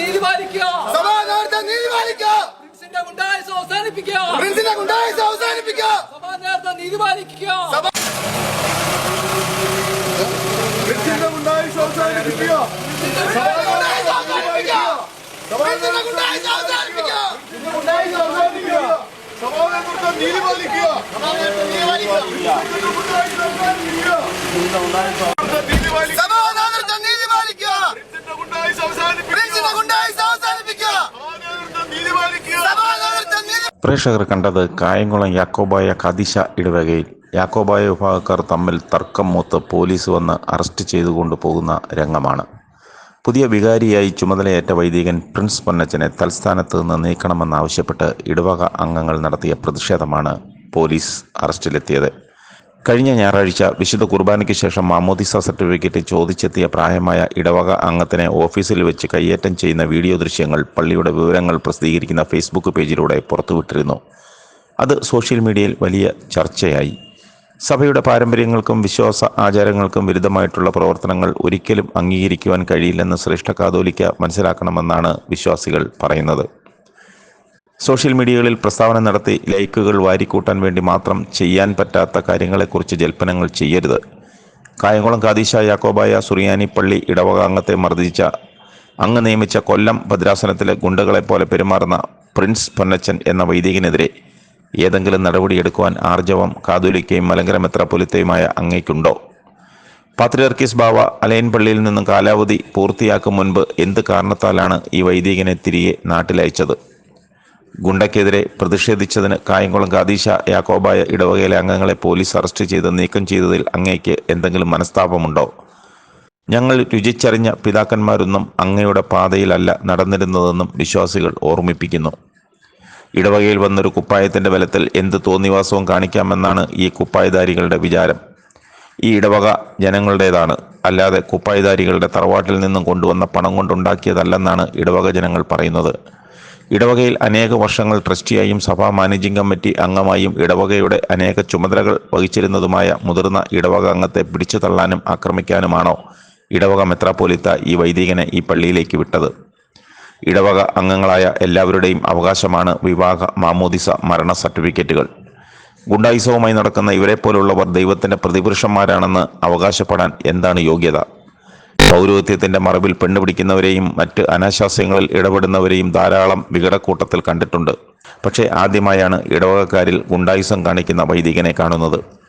നീതി പാലിക്കുക സമാധാനത്തെ നീതി പാലിക്കുക പ്രിൻസിന്റെ ഗുണ്ടായുസം അവസാനിപ്പിക്കുക. പ്രിൻസിനെ ഗുണ്ടായുസം അവസാനിപ്പിക്കുക. സമാധാനത്തെ നീതി പാലിക്കുക പ്രിൻസിനെ ഗുണ്ടായുസം അവസാനിപ്പിക്കുക. സമാധാനത്തെ നീതി പാലിക്കുക. പ്രിൻസിനെ ഗുണ്ടായുസം അവസാനിപ്പിക്കുക. സമാധാനത്തെ നീതി പാലിക്കുക സമാധാനത്തെ നീതി പാലിക്കുക ഗുണ്ടായുസം അവസാനിപ്പിക്കുക നീതി പാലിക്കുക സമാധാനത്തെ നീതി പാലിക്കുക പ്രിൻസിനെ ഗുണ്ടായുസം അവസാനിപ്പിക്കുക പ്രിൻസിനെ ഗുണ്ടായുസം അവസാനിപ്പിക്കുക സമാധാനത്തെ നീതി പാലിക്കുക സമാധാനത്തെ നീതി പ്രേക്ഷകർ കണ്ടത് കായംകുളം യാക്കോബായ കദിശ ഇടവകയിൽ. യാക്കോബായ വിഭാഗക്കാർ തമ്മിൽ തർക്കം മൂത്ത് പോലീസ് വന്ന് അറസ്റ്റ് ചെയ്തു കൊണ്ടുപോകുന്ന രംഗമാണ്. പുതിയ വികാരിയായി ചുമതലയേറ്റ വൈദികൻ പ്രിൻസ് പൊന്നച്ചനെ തൽസ്ഥാനത്ത് നിന്ന് നീക്കണമെന്നാവശ്യപ്പെട്ട് ഇടവക അംഗങ്ങൾ നടത്തിയ പ്രതിഷേധമാണ് പോലീസ് അറസ്റ്റിലെത്തിയത്. കഴിഞ്ഞ ഞായറാഴ്ച വിശുദ്ധ കുർബാനയ്ക്ക് ശേഷം മാമോദിസ സർട്ടിഫിക്കറ്റ് ചോദിച്ചെത്തിയ പ്രായമായ ഇടവക അംഗത്തിനെ ഓഫീസിൽ വെച്ച് കയ്യേറ്റം ചെയ്യുന്ന വീഡിയോ ദൃശ്യങ്ങൾ പള്ളിയുടെ വിവരങ്ങൾ പ്രസിദ്ധീകരിക്കുന്ന ഫേസ്ബുക്ക് പേജിലൂടെ പുറത്തുവിട്ടിരുന്നു. അത് സോഷ്യൽ മീഡിയയിൽ വലിയ ചർച്ചയായി. സഭയുടെ പാരമ്പര്യങ്ങൾക്കും വിശ്വാസ ആചാരങ്ങൾക്കും വിരുദ്ധമായിട്ടുള്ള പ്രവർത്തനങ്ങൾ ഒരിക്കലും അംഗീകരിക്കുവാൻ കഴിയില്ലെന്ന് ശ്രേഷ്ഠ കാതോലിക്ക മനസ്സിലാക്കണമെന്നാണ് വിശ്വാസികൾ പറയുന്നത്. സോഷ്യൽ മീഡിയകളിൽ പ്രസ്താവന നടത്തി ലൈക്കുകൾ വാരിക്കൂട്ടാൻ വേണ്ടി മാത്രം ചെയ്യാൻ പറ്റാത്ത കാര്യങ്ങളെക്കുറിച്ച് ജൽപ്പനങ്ങൾ ചെയ്യരുത്. കായംകുളം കാതീശ യാക്കോബായ സുറിയാനി പള്ളി ഇടവക അംഗത്തെ മർദ്ദിച്ച അങ്ങ് നിയമിച്ച കൊല്ലം ഭദ്രാസനത്തിലെ ഗുണ്ടകളെപ്പോലെ പെരുമാറുന്ന പ്രിൻസ് പൊന്നച്ചൻ എന്ന വൈദികനെതിരെ ഏതെങ്കിലും നടപടിയെടുക്കുവാൻ ആർജവം കാതോലിക്കയും മലങ്കര മെത്രാപ്പൊലിത്തയുമായ അങ്ങയ്ക്കുണ്ടോ? പാത്രിയർക്കീസ് ബാവ അലയൻ പള്ളിയിൽ നിന്നും കാലാവധി പൂർത്തിയാക്കും മുൻപ് എന്ത് കാരണത്താലാണ് ഈ വൈദികനെ തിരികെ നാട്ടിലയച്ചത്? ഗുണ്ടയ്ക്കെതിരെ പ്രതിഷേധിച്ചതിന് കായംകുളം ഖാദീഷ യാക്കോബായ ഇടവകയിലെ അംഗങ്ങളെ പോലീസ് അറസ്റ്റ് ചെയ്ത് നീക്കം ചെയ്തതിൽ അങ്ങയ്ക്ക് എന്തെങ്കിലും മനസ്താപമുണ്ടോ? ഞങ്ങൾ രുചിച്ചറിഞ്ഞ പിതാക്കന്മാരൊന്നും അങ്ങയുടെ പാതയിലല്ല നടന്നിരുന്നതെന്നും വിശ്വാസികൾ ഓർമ്മിപ്പിക്കുന്നു. ഇടവകയിൽ വന്നൊരു കുപ്പായത്തിന്റെ ബലത്തിൽ എന്ത് തോന്നിവാസവും കാണിക്കാമെന്നാണ് ഈ കുപ്പായധാരികളുടെ വിചാരം. ഈ ഇടവക ജനങ്ങളുടേതാണ്. അല്ലാതെ കുപ്പായധാരികളുടെ തറവാട്ടിൽ നിന്നും കൊണ്ടുവന്ന പണം കൊണ്ടുണ്ടാക്കിയതല്ലെന്നാണ് ഇടവക ജനങ്ങൾ പറയുന്നത്. ഇടവകയിൽ അനേക വർഷങ്ങൾ ട്രസ്റ്റിയായും സഭാ മാനേജിംഗ് കമ്മിറ്റി അംഗമായും ഇടവകയുടെ അനേക ചുമതലകൾ വഹിച്ചിരുന്നതുമായ മുതിർന്ന ഇടവക അംഗത്തെ പിടിച്ചു തള്ളാനും ആക്രമിക്കാനുമാണോ ഇടവക മെത്രാപ്പോലിത്ത ഈ വൈദികനെ ഈ പള്ളിയിലേക്ക് വിട്ടത്? ഇടവക അംഗങ്ങളായ എല്ലാവരുടെയും അവകാശമാണ് വിവാഹ മാമോദിസ മരണ സർട്ടിഫിക്കറ്റുകൾ. ഗുണ്ടായുസവുമായി നടക്കുന്ന ഇവരെപ്പോലുള്ളവർ ദൈവത്തിന്റെ പ്രതിപുരുഷന്മാരാണെന്ന് അവകാശപ്പെടാൻ എന്താണ് യോഗ്യത? പൗരോഹിത്യത്തിന്റെ മറവിൽ പെണ്ണുപിടിക്കുന്നവരെയും മറ്റ് അനാശാസ്യങ്ങളിൽ ഇടപെടുന്നവരെയും ധാരാളം വികടക്കൂട്ടത്തിൽ കണ്ടിട്ടുണ്ട്. പക്ഷേ ആദ്യമായാണ് ഇടവകക്കാരിൽ ഗുണ്ടായുസം കാണിക്കുന്ന വൈദികനെ കാണുന്നത്.